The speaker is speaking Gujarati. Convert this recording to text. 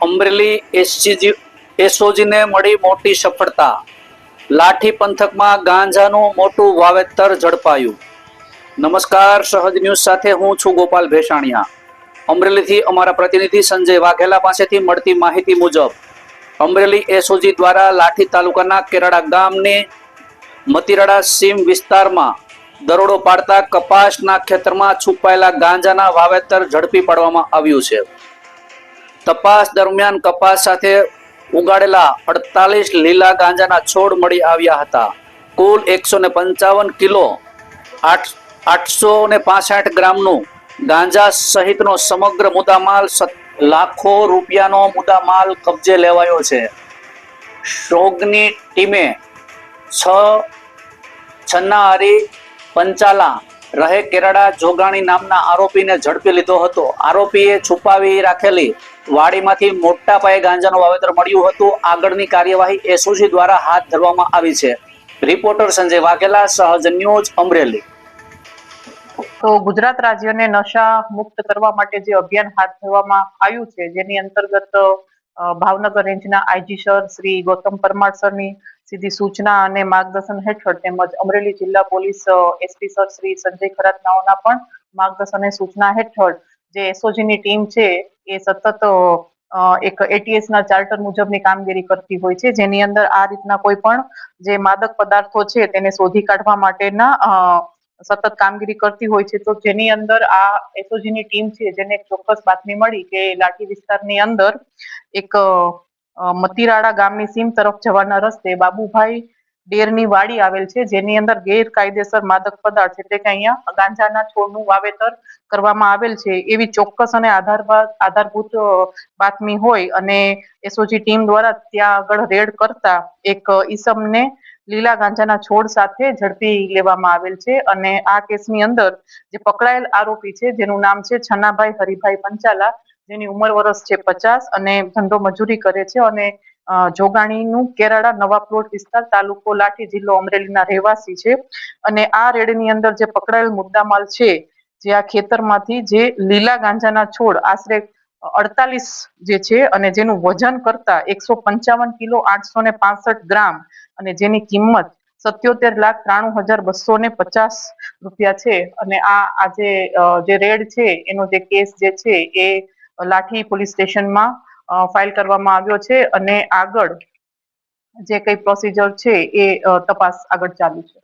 અમરેલી એસજીજી, એસઓજીને મળી મોટી સફળતા. લાઠી પંથકમાં ગાંજાનું મોટું વાવેતર ઝડપાયું. નમસ્કાર, સહજ ન્યૂઝ સાથે હું છું ગોપાલ ભેસાણીયા. અમરેલીથી અમારા પ્રતિનિધિ સંજય વાઘેલા પાસેથી મળતી માહિતી મુજબ, અમરેલી એસઓજી દ્વારા લાઠી તાલુકાના કેરાડા ગામની મતિરાડા સીમ વિસ્તારમાં દરોડો પાડતા કપાસના ખેતરમાં છુપાયેલા ગાંજાના વાવેતર ઝડપી પાડવામાં આવ્યું છે. તપાસ દરમિયાન કપાસ સાથે ઉગાડેલા અડતાલીસ લીલા ગાંજાના છોડ મળી આવ્યા હતા. કુલ એકસો ને પંચાવન કિલો આઠ, આઠસો ને પાસઠ ગ્રામનું ગાંજા સહિતનો સમગ્ર મુદ્દામાલ લાખો રૂપિયાનો મુદ્દામાલ કબજે લેવાયો છે. શોગની ટીમે છ, છન્નાહારી, પંચાલા રહે કેરાડા જોગાણી નામના આરોપીને ઝડપી લીધો હતો. આરોપીએ છુપાવી રાખેલી વાડીમાંથી મોટા પાયે ગાંજાનું વાવેતર મળ્યું હતું. આગળની કાર્યવાહી એસઓજી દ્વારા હાથ ધરવામાં આવી છે. રિપોર્ટર સંજય વાઘેલા, સહજ ન્યૂઝ, અમરેલી. તો ગુજરાત રાજ્યને નશા મુક્ત કરવા માટે જે અભિયાન હાથ ધરવામાં આવ્યું છે, જેની અંતર્ગત ભાવનગર રેન્જના આઈજી સર શ્રી ગૌતમ પરમાર સરની સીધી સૂચના અને માર્ગદર્શન હેઠળ તેમજ અમરેલી જિલ્લા police SP sir Shri Sanjay ખરાતનાઓના પણ માર્ગદર્શન અને સૂચના હેઠળ જે એસઓજીની ટીમ છે એ સતત એક એટીએસ ના ચાર્ટર મુજબની કામગીરી કરતી હોય છે. જેની અંદર આ રીતના કોઈ પણ જે માદક પદાર્થો છે તેને શોધી કાઢવા માટેના સતત કામગીરી કરતી હોય છે. તો જેની અંદર આ એસઓજી ની ટીમ છે જેને ચોક્કસ બાતમી મળી કે લાઠી વિસ્તારની અંદર એક મતીરાળા ગામની સીમ તરફ જવાના રસ્તે બાબુભાઈ ડેરની વાડી આવેલ છે, જેની અંદર ગેરકાયદેસર માદક પદાર્થ એટલે કે અહીંયા ગાંજાના છોડનું વાવેતર કરવામાં આવેલ છે. એવી ચોક્કસ અને આધારભૂત બાતમી હોય અને એસઓજી ટીમ દ્વારા ત્યાં આગળ રેડ કરતા એક ઈસમને લીલા ગાંજાના છોડ સાથે ઝડપી લેવામાં આવેલ છે અને આ કેસની અંદર જે પકડાયેલ આરોપી છે, જેનું નામ છે છન્નાભાઈ હરિભાઈ પંચાલા જેની ઉંમર વર્ષ છે પચાસ અને ધંધો મજૂરી કરે છે અને જોગાણીનું કેરાડા નવા પ્લોટ વિસ્તાર તાલુકો લાઠી જિલ્લો અમરેલીના રહેવાસી છે. અને આ રેડની અંદર જે પકડાયેલ મુદ્દામાલ છે, જે આ ખેતરમાંથી જે લીલા ગાંજાના છોડ આશરે અડતાલીસ જે છે અને જેનું વજન કરતા એકસો પંચાવન કિલો આઠસો ને પાસઠ ગ્રામ અને જેની કિંમત સત્યોતેર લાખ ત્રાણું હજાર બસો ને પચાસ રૂપિયા છે. અને આ આજે જે રેડ છે, એનો જે કેસ જે છે એ લાઠી પોલીસ સ્ટેશનમાં ફાઇલ કરવામાં આવ્યો છે અને આગળ જે કઈ પ્રોસિજર છે એ તપાસ આગળ ચાલુ છે.